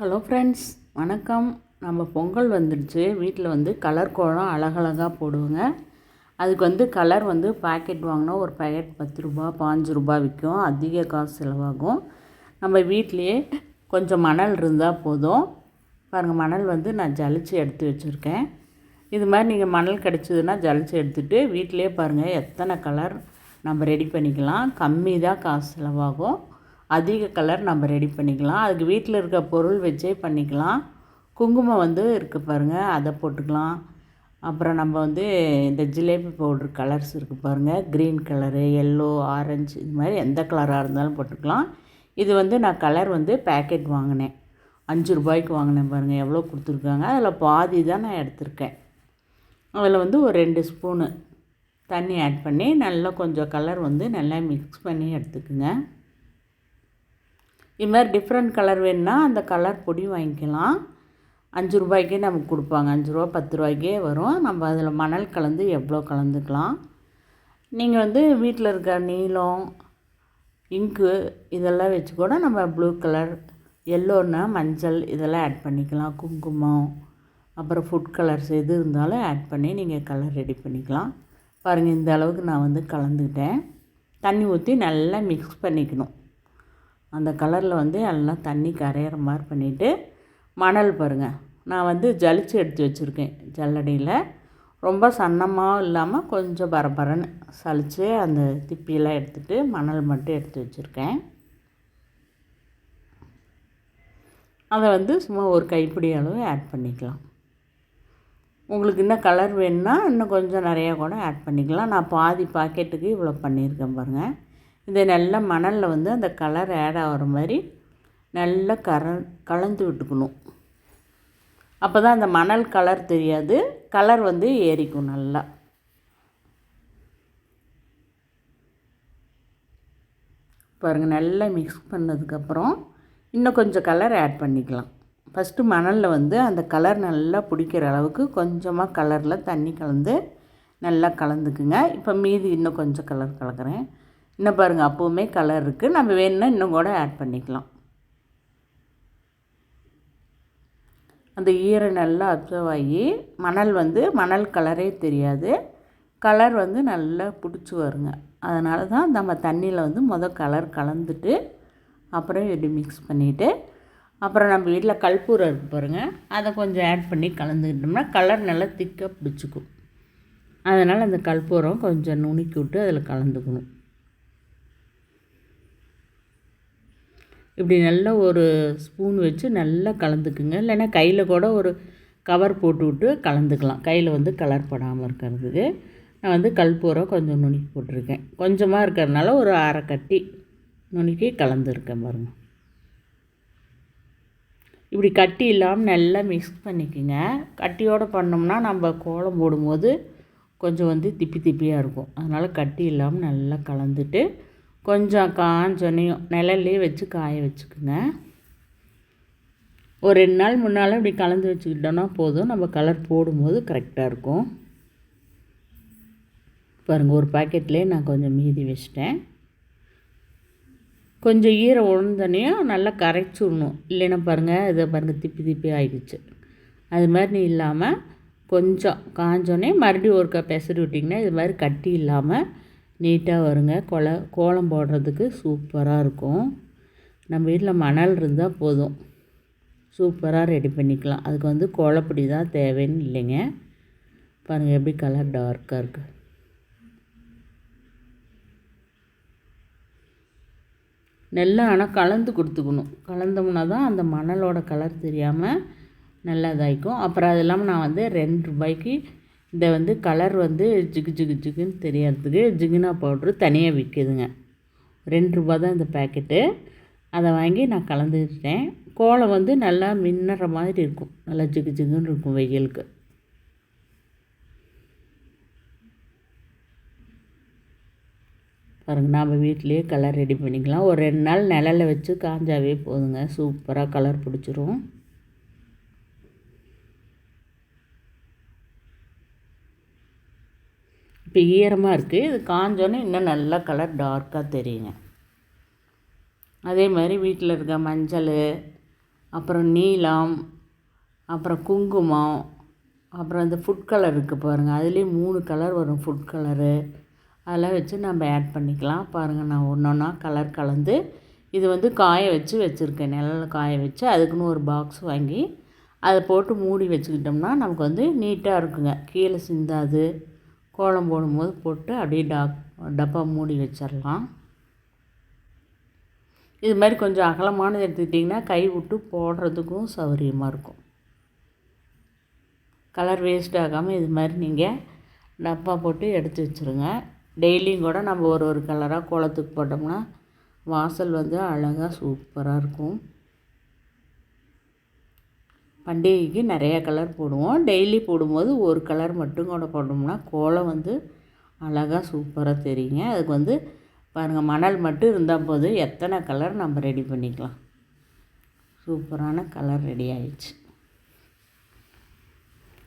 Hello friends வணக்கம். நம்ம பொங்கல் வந்துடுச்சு. வீட்டில் வந்து கலர் கோலம் அழகழகாக போடுவோங்க. அதுக்கு வந்து கலர் வந்து பாக்கெட் வாங்கினா ஒரு பாக்கெட் பத்து ரூபா பாஞ்சு ரூபா விற்கும் அதிக காசு செலவாகும். நம்ம வீட்லேயே கொஞ்சம் மணல் இருந்தால் போதும். பாருங்கள் மணல் வந்து நான் ஜலிச்சு எடுத்து வச்சுருக்கேன். இது மாதிரி நீங்கள் மணல் கிடச்சிதுன்னா ஜலிச்சு எடுத்துகிட்டு வீட்டிலே பாருங்கள் எத்தனை கலர் நம்ம ரெடி பண்ணிக்கலாம். கம்மி தான் காசு செலவாகும். அதிக கலர் நம்ம ரெடி பண்ணிக்கலாம். அதுக்கு வீட்டில் இருக்க பொருள் வச்சே பண்ணிக்கலாம். குங்குமம் வந்து இருக்குது பாருங்கள் அதை போட்டுக்கலாம். அப்புறம் நம்ம வந்து இந்த ஜிலேபி பவுட்ரு கலர்ஸ் இருக்குது பாருங்கள் க்ரீன் கலரு எல்லோ ஆரஞ்சு இது மாதிரி எந்த கலராக இருந்தாலும் போட்டுக்கலாம். இது வந்து நான் கலர் வந்து பேக்கெட் வாங்கினேன். அஞ்சு ரூபாய்க்கு வாங்கினேன் பாருங்கள் எவ்வளோ கொடுத்துருக்காங்க. அதில் பாதி தான் நான் எடுத்திருக்கேன். அதில் வந்து ஒரு ரெண்டு ஸ்பூனு தண்ணி ஆட் பண்ணி நல்லா கொஞ்சம் கலர் வந்து நல்லா மிக்ஸ் பண்ணி எடுத்துக்குங்க. இது மாதிரி டிஃப்ரெண்ட் கலர் வேணுன்னா அந்த கலர் பொடி வாங்கிக்கலாம். அஞ்சு ரூபாய்க்கே நமக்கு கொடுப்பாங்க. அஞ்சு ரூபா பத்து ரூபாய்க்கே வரும். நம்ம அதில் மணல் கலந்து எவ்வளோ கலந்துக்கலாம். நீங்கள் வந்து வீட்டில் இருக்க நீலம் இங்கு இதெல்லாம் வச்சு கூட நம்ம ப்ளூ கலர் எல்லோன்னா மஞ்சள் இதெல்லாம் ஆட் பண்ணிக்கலாம். குங்குமம் அப்புறம் ஃபுட் கலர்ஸ் எது இருந்தாலும் ஆட் பண்ணி நீங்கள் கலர் ரெடி பண்ணிக்கலாம். பாருங்கள் இந்த அளவுக்கு நான் வந்து கலந்துக்கிட்டேன். தண்ணி ஊற்றி நல்லா மிக்ஸ் பண்ணிக்கணும். அந்த கலரில் வந்து எல்லாம் தண்ணி கரையிற மாதிரி பண்ணிவிட்டு மணல் பாருங்கள் நான் வந்து ஜலிச்சு எடுத்து வச்சுருக்கேன் ஜல்லடியில். ரொம்ப சன்னமாக இல்லாமல் கொஞ்சம் பரபரன்னு சலித்து அந்த திப்பியெல்லாம் எடுத்துகிட்டு மணல் மட்டும் எடுத்து வச்சுருக்கேன். அதை வந்து சும்மா ஒரு கைப்பிடி அளவு ஆட் பண்ணிக்கலாம். உங்களுக்கு இன்னும் கலர் வேணுன்னா இன்னும் கொஞ்சம் நிறையா கூட ஆட் பண்ணிக்கலாம். நான் பாதி பாக்கெட்டுக்கு இவ்வளோ பண்ணியிருக்கேன் பாருங்கள் இதை நல்லா மணலில் வந்து அந்த கலர் ஆட் ஆகிற மாதிரி நல்லா கர கலந்து விட்டுக்கணும். அப்போ தான் அந்த மணல் கலர் தெரியாது. கலர் வந்து ஏறிக்கும் நல்லா. பாருங்கள் நல்லா மிக்ஸ் பண்ணதுக்கப்புறம் இன்னும் கொஞ்சம் கலர் ஆட் பண்ணிக்கலாம். ஃபஸ்ட்டு மணலில் வந்து அந்த கலர் நல்லா பிடிக்கிற அளவுக்கு கொஞ்சமாக கலரில் தண்ணி கலந்து நல்லா கலந்துக்குங்க. இப்போ மீதி இன்னும் கொஞ்சம் கலர் கலக்கிறேன். இன்னும் பாருங்கள் அப்போவுமே கலர் இருக்குது நம்ம வேணும்னா இன்னும் கூட ஆட் பண்ணிக்கலாம். அந்த ஈரம் நல்லா அப்சர்வ் ஆகி மணல் வந்து மணல் கலரே தெரியாது. கலர் வந்து நல்லா பிடிச்சி வருங்க. அதனால தான் நம்ம தண்ணியில் வந்து மொதல் கலர் கலந்துட்டு அப்புறம் இப்படி மிக்ஸ் பண்ணிவிட்டு அப்புறம் நம்ம வீட்டில் கல்பூரம் இருக்கு பாருங்கள் அதை கொஞ்சம் ஆட் பண்ணி கலந்துக்கிட்டோம்னா கலர் நல்லா திக்காக பிடிச்சிக்கும். அதனால் அந்த கல்பூரம் கொஞ்சம் நுணுக்கி விட்டு அதில் கலந்துக்கணும். இப்படி நல்லா ஒரு ஸ்பூன் வச்சு நல்லா கலந்துக்குங்க. இல்லைன்னா கையில் கூட ஒரு கவர் போட்டு விட்டு கலந்துக்கலாம். கையில் வந்து கலர் படாமல் இருக்கிறதுக்கு. நான் வந்து கல்பூரம் கொஞ்சம் நுணுக்கி போட்டிருக்கேன். கொஞ்சமாக இருக்கிறதுனால ஒரு அரை கட்டி நுணுக்கி கலந்துருக்கேன் பாருங்கள் இப்படி கட்டி இல்லாமல் நல்லா மிக்ஸ் பண்ணிக்கோங்க. கட்டியோடு பண்ணோம்னா நம்ம கோலம் போடும்போது கொஞ்சம் வந்து திப்பி திப்பியாக இருக்கும். அதனால் கட்டி இல்லாமல் நல்லா கலந்துட்டு கொஞ்சம் காஞ்சனையும் நிழல்லே வச்சு காய வச்சுக்குங்க. ஒரு ரெண்டு நாள் முன்னால் இப்படி கலந்து வச்சுக்கிட்டோன்னா போதும். நம்ம கலர் போடும்போது கரெக்டாக இருக்கும். பாருங்கள் ஒரு பாக்கெட்லேயே நான் கொஞ்சம் மீதி வச்சிட்டேன். கொஞ்சம் ஈரம் உழுந்தனையும் நல்லா கரைச்சி விடணும். இல்லைன்னா பாருங்கள் இதை பாருங்கள் திப்பி திப்பி ஆகிடுச்சு அது மாதிரி இல்லாமல் கொஞ்சம் காஞ்சோடனே மறுபடியும் ஒரு கப் பெசரி விட்டிங்கன்னா இது மாதிரி கட்டி இல்லாமல் நீட்டாக வருங்க. கொல கோலம் போடுறதுக்கு சூப்பராக இருக்கும். நம்ம வீட்டில் மணல் இருந்தால் போதும். சூப்பராக ரெடி பண்ணிக்கலாம். அதுக்கு வந்து கோலப்பொடி தான் தேவைன்னு இல்லைங்க. பாருங்கள் எப்படி கலர் டார்க்காக இருக்குது நல்லா ஆனால் கலந்து கொடுத்துக்கணும். கலந்தோம்னா தான் அந்த மணலோட கலர் தெரியாமல் நல்லா இதாகிக்கும் அப்புறம் அது இல்லாமல் நான் வந்து ரெண்டு ரூபாய்க்கு இந்த வந்து கலர் வந்து ஜிகு ஜிகு ஜிகுன்னு தெரியறதுக்கு ஜிகுனா பவுட்ரு தனியாக விற்கிதுங்க. ரெண்டு ரூபா தான் இந்த பேக்கெட்டு அதை வாங்கி நான் கலந்துக்கிட்டேன். கோலம் வந்து நல்லா மின்னுற மாதிரி இருக்கும். நல்லா ஜிகு ஜிகுன்னு இருக்கும் வெயிலுக்கு. பாருங்கள் நாம் வீட்லேயே கலர் ரெடி பண்ணிக்கலாம். ஒரு ரெண்டு நாள் நிழலில் வச்சு காஞ்சாவே போதுங்க. சூப்பராக கலர் பிடிச்சிரும். இப்போ ஈரமாக இருக்குது இது காஞ்சோன்னே இன்னும் நல்லா கலர் டார்க்காக தெரியுங்க. அதே மாதிரி வீட்டில் இருக்க மஞ்சள் அப்புறம் நீலம் அப்புறம் குங்குமம் அப்புறம் இந்த ஃபுட் கலர் இருக்குது பாருங்கள் அதுலேயும் மூணு கலர் வரும் ஃபுட் கலரு அதெல்லாம் வச்சு நம்ம ஆட் பண்ணிக்கலாம். பாருங்கள் நான் ஒன்று ஒன்றா கலர் கலந்து இது வந்து காய வச்சு வச்சுருக்கேன். நிழலில் காய வச்சு அதுக்குன்னு ஒரு பாக்ஸ் வாங்கி அதை போட்டு மூடி வச்சுக்கிட்டோம்னா நமக்கு வந்து நீட்டாக இருக்குங்க. கீழே சிந்தாது. கோலம் போடும்போது போட்டு அப்படியே டாப் டப்பா மூடி வச்சிடலாம். இது மாதிரி கொஞ்சம் அகலமானது எடுத்துக்கிட்டிங்கன்னா கை விட்டு போடுறதுக்கும் சௌகரியமாக இருக்கும். கலர் வேஸ்ட் ஆகாமல் இது மாதிரி நீங்கள் டப்பா போட்டு எடுத்து வச்சுருங்க. டெய்லியும் கூட நம்ம ஒரு ஒரு கலராக கோலத்துக்கு போட்டோம்னா வாசல் வந்து அழகாக சூப்பராக இருக்கும். பண்டிகைக்கு நிறையா கலர் போடுவோம். டெய்லி போடும்போது ஒரு கலர் மட்டும் கூட போட்டோம்னா கோலம் வந்து அழகாக சூப்பராக தெரியுங்க. அதுக்கு வந்து பாருங்கள் மணல் மட்டும் இருந்தால் போதும். எத்தனை கலர் நம்ம ரெடி பண்ணிக்கலாம். சூப்பரான கலர் ரெடி ஆயிடுச்சு.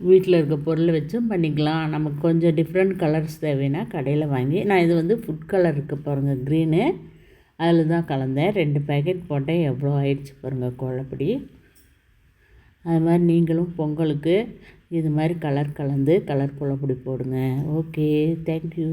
வீட்டில் இருக்க பொருள் வச்சும் பண்ணிக்கலாம். நமக்கு கொஞ்சம் டிஃப்ரெண்ட் கலர்ஸ் தேவைன்னா கடையில் வாங்கி நான் இது வந்து ஃபுட் கலர் இருக்குது பாருங்கள் க்ரீனு அதில் தான் கலந்தேன். ரெண்டு பேக்கெட் போட்டேன். எவ்வளோ ஆயிடுச்சு பாருங்கள் கோலப்படி. அது மாதிரி நீங்களும் பொங்கலுக்கு இது மாதிரி கலர் கலந்து கலர் புலப்படி போடுங்க. Okay thank you